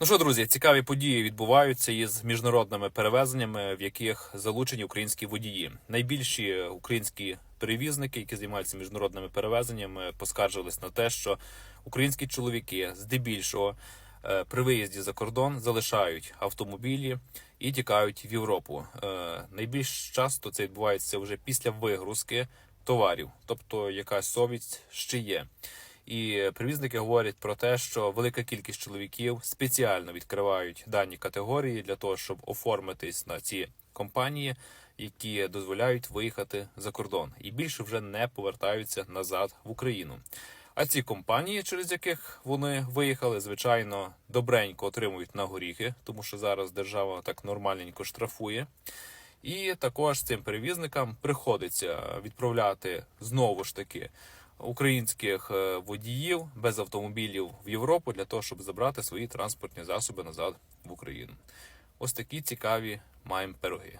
Ну що, друзі, цікаві події відбуваються із міжнародними перевезеннями, в яких залучені українські водії. Найбільші українські перевізники, які займаються міжнародними перевезеннями, поскаржились на те, що українські чоловіки здебільшого е, при виїзді за кордон залишають автомобілі і тікають в Європу. Е, Найбільш часто це відбувається вже після вигрузки товарів, тобто якась совість ще є. І перевізники говорять про те, що велика кількість чоловіків спеціально відкривають дані категорії для того, щоб оформитись на ці компанії, які дозволяють виїхати за кордон, і більше вже не повертаються назад в Україну. А ці компанії, через яких вони виїхали, звичайно, добренько отримують на горіхи, тому що зараз держава так нормальненько штрафує. І також цим перевізникам приходиться відправляти знову ж таки українських е, водіїв без автомобілів в Європу для того, щоб забрати свої транспортні засоби назад в Україну. Ось такі цікаві маємо пироги.